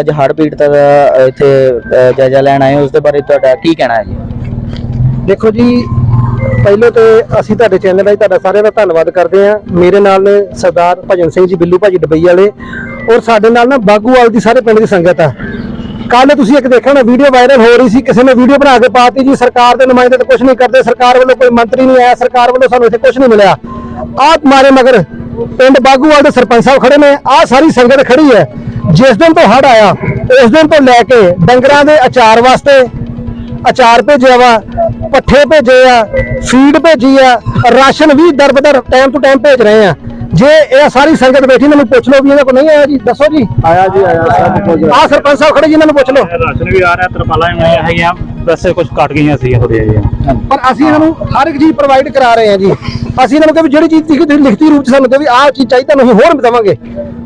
ਅੱਜ ਹੜ੍ਹ ਪੀੜਤਾਂ ਦਾ ਇੱਥੇ ਜਾਇਜ਼ਾ ਲੈਣ ਆਏ ਉਸ ਦੇ ਬਾਰੇ ਤੁਹਾਡਾ ਕੀ ਕਹਿਣਾ ਹੈ ਜੀ? ਦੇਖੋ ਜੀ, ਪਹਿਲੇ ਤੇ ਅਸੀਂ ਤੁਹਾਡੇ ਚੈਨਲ ਦਾ ਤੁਹਾਡਾ ਸਾਰਿਆਂ ਦਾ ਧੰਨਵਾਦ ਕਰਦੇ ਹਾਂ। ਮੇਰੇ ਨਾਲ ਨੇ ਸਰਦਾਰ ਭਜਨ ਸਿੰਘ ਜੀ, ਬਿੱਲੂ ਭਾਜੀ ਡਬਈ ਵਾਲੇ। ਔਰ ਸਾਡੇ ਨਾਲ ਨਾ ਬਾਗੂਵਾਲ ਦੀ ਸਾਰੇ ਪਿੰਡ ਦੀ ਸੰਗਤ ਆ। ਕੱਲ ਤੁਸੀਂ ਇੱਕ ਦੇਖਿਆ ਨਾ ਵੀਡੀਓ ਵਾਇਰਲ ਹੋ ਰਹੀ ਸੀ, ਕਿਸੇ ਨੇ ਵੀਡੀਓ ਬਣਾ ਕੇ ਪਾਤੀ ਜੀ, ਸਰਕਾਰ ਦੇ ਨੁਮਾਇੰਦੇ ਤਾਂ ਕੁਝ ਨਹੀਂ ਕਰਦੇ, ਸਰਕਾਰ ਵੱਲੋਂ ਕੋਈ ਮੰਤਰੀ ਨਹੀਂ ਆਇਆ, ਸਰਕਾਰ ਵੱਲੋਂ ਸਾਨੂੰ ਇੱਥੇ ਕੁਝ ਨਹੀਂ ਮਿਲਿਆ। ਆਹ ਮਾਰੇ ਮਗਰ ਪਿੰਡ ਬਾਗੂਵਾਲ ਦੇ ਸਰਪੰਚ ਸਾਹਿਬ ਖੜੇ ਨੇ। ਆਹ ਸਾਰੀ ਸੰਗਤ ਖੜੀ ਹੈ। ਜਿਸ ਦਿਨ ਤੋਂ ਹੜ ਆਇਆ, ਉਸ ਦਿਨ ਤੋਂ ਲੈ ਕੇ ਡੰਗਰਾਂ ਦੇ ਅਚਾਰ ਵਾਸਤੇ ਅਚਾਰ ਭੇਜਿਆ ਵਾ, ਪੱਠੇ ਭੇਜੇ ਆ, ਫੀਡ ਭੇਜੀ ਆ, ਰਾਸ਼ਨ ਵੀ ਦਰਬਦਰ ਟਾਈਮ ਟੂ ਟਾਈਮ ਭੇਜ ਰਹੇ ਆ। ਜੇ ਇਹ ਸਾਰੀ ਸੰਗਤ ਬੈਠੀ ਮੈਨੂੰ ਪੁੱਛ ਲਓ ਵੀ ਇਹਨਾਂ ਕੋਲ ਨਹੀਂ ਆਇਆ ਜੀ। ਦੱਸੋ ਜੀ। ਆਇਆ ਜੀ ਆਇਆ ਸਭ ਕੁਝ ਆਹ ਸਰਪੰਚ ਸਾਹਿਬ ਖੜੇ ਜੀ ਇਹਨਾਂ ਨੂੰ ਪੁੱਛ ਲਓ। ਰਾਸ਼ਨ ਵੀ ਆ ਰਿਹਾ ਤਰਪਾਲਾਂ ਵੀ ਮਿਲੀਆਂ ਹੈਗੀਆਂ। ਵੈਸੇ ਕੁਝ ਘਟ ਗਈਆਂ ਸੀ ਥੋੜ੍ਹੀਆਂ ਜਿਹੀਆਂ। ਪਰ ਅਸੀਂ ਇਹਨਾਂ ਨੂੰ ਹਰ ਇੱਕ ਚੀਜ਼ ਪ੍ਰੋਵਾਈਡ ਕਰਾ ਰਹੇ ਹਾਂ ਜੀ। ਅਸੀਂ ਇਹਨਾਂ ਨੂੰ ਵੀ ਜਿਹੜੀ ਚੀਜ਼ ਤੁਸੀਂ ਲਿਖਤੀ ਰੂਪ ਚ ਸਾਨੂੰ ਦਿਓ ਵੀ ਆਹ ਚੀਜ਼ ਚਾਹੀਦੀ ਤੁਹਾਨੂੰ ਅਸੀਂ ਹੋਰ ਦੇਵਾਂਗੇ।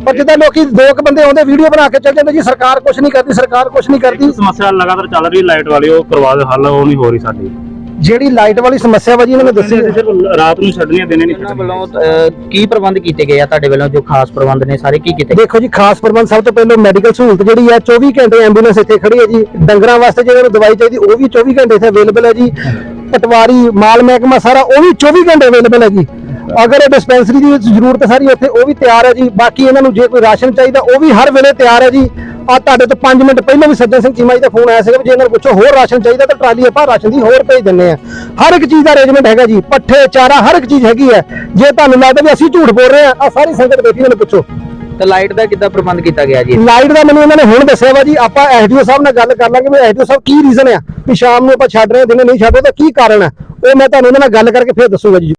ਪਰ ਜਿੱਦਾਂ ਲੋਕੀ ਦੋ ਕੁ ਬੰਦੇ ਆਉਂਦੇ ਵੀਡੀਓ ਬਣਾ ਕੇ ਚੱਲ ਜਾਂਦੇ ਜੀ ਸਰਕਾਰ ਕੁਝ ਨਹੀਂ ਕਰਦੀ ਸਰਕਾਰ ਕੁਝ ਨਹੀਂ ਕਰਦੀ। ਸਮੱਸਿਆ ਲਗਾਤਾਰ ਚੱਲ ਰਹੀ ਲਾਈਟ ਵਾਲੀ ਉਹ ਕਰਵਾ ਦੇ ਹੱਲ ਉਹ ਨਹੀਂ ਹੋ ਰਹੀ ਸਾਡੀ। ਜਿਹੜੀ ਲਾਈਟ ਵਾਲੀ ਸਮੱਸਿਆ ਵਾ ਜੀ ਇਹਨਾਂ ਨੇ ਦੱਸੀ ਸਿਰਫ ਰਾਤ ਨੂੰ ਛੱਡਣੀਆਂ ਦਿਨੇ ਨਹੀਂ ਛੱਡਣੀਆਂ। ਵੱਲੋਂ ਕੀ ਪ੍ਰਬੰਧ ਕੀਤੇ ਗਏ ਆ ਤੁਹਾਡੇ ਵੱਲੋਂ? ਜੋ ਖਾਸ ਪ੍ਰਬੰਧ ਨੇ ਸਾਰੇ ਕੀ ਕੀਤੇ ਦੇਖੋ ਜੀ ਖਾਸ ਪ੍ਰਬੰਧ ਸਭ ਤੋਂ ਪਹਿਲਾਂ ਮੈਡੀਕਲ ਸਹੂਲਤ ਜਿਹੜੀ ਹੈ 24 ਘੰਟੇ ਐਂਬੂਲੈਂਸ ਇੱਥੇ ਖੜੀ ਹੈ ਜੀ। ਡੰਗਰਾਂ ਵਾਸਤੇ ਜੇ ਨੂੰ ਦਵਾਈ ਚਾਹੀਦੀ ਉਹ ਵੀ 24 ਘੰਟੇ ਇੱਥੇ ਅਵੇਲੇਬਲ ਹੈ ਜੀ। ਪਟਵਾਰੀ ਮਾਲ ਮਹਿਕਮਾ ਸਾਰਾ ਉਹ ਵੀ 24 ਘੰਟੇ ਅਵੇਲੇਬਲ ਹੈ ਜੀ। ਅਗਰ ਇਹ ਡਿਸਪੈਂਸਰੀ ਦੀ ਜ਼ਰੂਰਤ ਹੈ ਸਾਰੀ ਉੱਥੇ ਉਹ ਵੀ ਤਿਆਰ ਹੈ ਜੀ। ਬਾਕੀ ਇਹਨਾਂ ਨੂੰ ਜੇ ਕੋਈ ਰਾਸ਼ਨ ਚਾਹੀਦਾ ਉਹ ਵੀ ਹਰ ਵੇਲੇ ਤਿਆਰ ਹੈ ਜੀ। ਆ ਤੁਹਾਡੇ ਤੋਂ 5 ਮਿੰਟ ਪਹਿਲਾਂ ਵੀ ਸੱਜਣ ਸਿੰਘ ਚੀਮਾ ਜੀ ਦਾ ਫੋਨ ਆਇਆ ਸੀਗਾ ਵੀ ਜੇ ਇਹਨਾਂ ਨੂੰ ਪੁੱਛੋ ਹੋਰ ਰਾਸ਼ਨ ਚਾਹੀਦਾ ਤਾਂ ਟਰਾਲੀ ਆਪਾਂ ਰਾਸ਼ਨ ਦੀ ਹੋਰ ਭੇਜ ਦਿੰਨੇ ਆ ਹਰ ਇੱਕ ਚੀਜ਼ ਦਾ ਅਰੇਂਜਮੈਂਟ ਹੈਗਾ ਜੀ। ਪੱਠੇ ਚਾਰਾ ਹਰ ਇੱਕ ਚੀਜ਼ ਹੈਗੀ ਹੈ। ਜੇ ਤੁਹਾਨੂੰ ਲੱਗਦਾ ਵੀ ਅਸੀਂ ਝੂਠ ਬੋਲ ਰਹੇ ਆ ਆ ਸਾਰੀ ਸੰਗਤ ਬੈਠੀ ਇਹਨਾਂ ਨੂੰ ਪੁੱਛੋ। ਤੇ ਲਾਈਟ ਦਾ ਕਿੱਦਾਂ ਪ੍ਰਬੰਧ ਕੀਤਾ ਗਿਆ ਜੀ? ਲਾਈਟ ਦਾ ਮੈਨੂੰ ਇਹਨਾਂ ਨੇ ਹੁਣ ਦੱਸਿਆ ਵਾ ਜੀ ਆਪਾਂ ਐਸਡੀਓ ਸਾਹਿਬ ਨਾਲ ਗੱਲ ਕਰ ਲਾਂਗੇ ਵੀ ਐਸਡੀਓ ਸਾਹਿਬ ਕੀ ਰੀਜ਼ਨ ਆ ਵੀ ਸ਼ਾਮ ਨੂੰ ਆਪਾਂ ਛੱਡ ਰਹੇ ਦਿਨੇ ਨਹੀਂ ਛੱਡ ਤਾਂ ਕੀ ਕਾਰਨ ਹੈ ਉਹ ਮੈਂ ਤੁਹਾਨੂੰ ਇਹਨਾਂ ਨਾਲ ਗੱਲ ਕਰਕੇ ਫਿਰ ਦੱਸੂਗਾ ਜੀ।